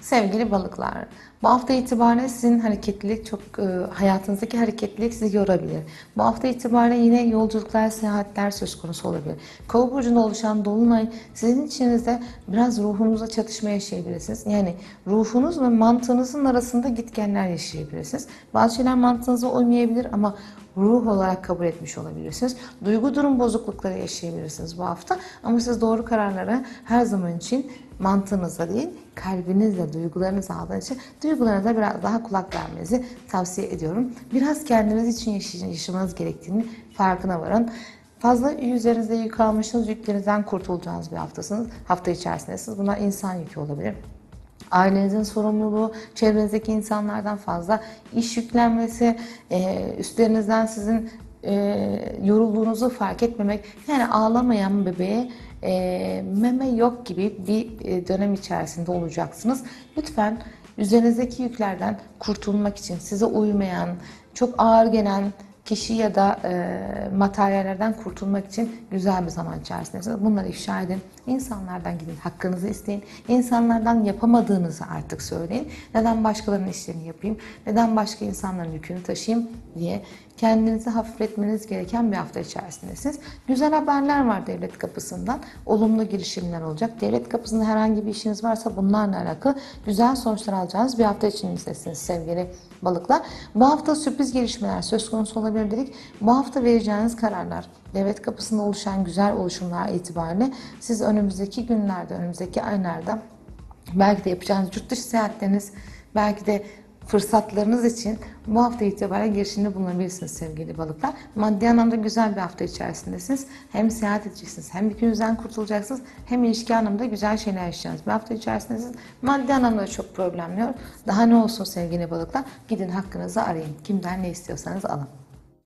Sevgili balıklar, bu hafta itibariyle sizin hareketlilik çok e, hayatınızdaki hareketlilik sizi yorabilir. Bu hafta itibariyle yine yolculuklar, seyahatler söz konusu olabilir. Kova burcunda oluşan dolunay sizin içinizde biraz ruhunuzla çatışma yaşayabilirsiniz. Yani ruhunuz ve mantığınızın arasında gitgenler yaşayabilirsiniz. Bazı şeyler mantığınıza uymayabilir ama ruh olarak kabul etmiş olabilirsiniz. Duygu durum bozuklukları yaşayabilirsiniz bu hafta ama siz doğru kararları her zaman için mantığınızla değil, kalbinizle, duygularınızla aldığınız için duygularınıza biraz daha kulak vermenizi tavsiye ediyorum. Biraz kendiniz için yaşamanız gerektiğini farkına varın. Fazla üzerinizde yük almışsınız, yüklerinizden kurtulacağınız bir haftasınız. Hafta içerisindesiniz. Bunlar insan yükü olabilir ailenizin sorumluluğu, çevrenizdeki insanlardan fazla iş yüklenmesi, üstlerinizden sizin e, yorulduğunuzu fark etmemek, yani ağlamayan bebeğe e, meme yok gibi bir e, dönem içerisinde olacaksınız. Lütfen üzerinizdeki yüklerden kurtulmak için size uymayan, çok ağır gelen kişi ya da e, materyallerden kurtulmak için güzel bir zaman içerisindesiniz. Bunları ifşa edin. İnsanlardan gidin, hakkınızı isteyin. İnsanlardan yapamadığınızı artık söyleyin. Neden başkalarının işlerini yapayım, neden başka insanların yükünü taşıyayım diye kendinizi hafifletmeniz gereken bir hafta içerisindesiniz. Güzel haberler var devlet kapısından. Olumlu girişimler olacak. Devlet kapısında herhangi bir işiniz varsa bunlarla alakalı güzel sonuçlar alacağınız bir hafta içindesiniz sevgili balıklar. Bu hafta sürpriz gelişmeler söz konusu olabilir dedik. Bu hafta vereceğiniz kararlar, devlet kapısında oluşan güzel oluşumlar itibariyle siz önümüzdeki günlerde, önümüzdeki aylarda belki de yapacağınız yurt dışı seyahatleriniz, belki de fırsatlarınız için bu hafta itibariyle girişimde bulunabilirsiniz sevgili balıklar. Maddi anlamda güzel bir hafta içerisindesiniz. Hem seyahat edeceksiniz, hem yükünüzden kurtulacaksınız, hem ilişki anlamda güzel şeyler yaşayacaksınız. Bir hafta içerisindesiniz. Maddi anlamda çok problem yok. Daha ne olsun sevgili balıklar? Gidin hakkınızı arayın. Kimden ne istiyorsanız alın.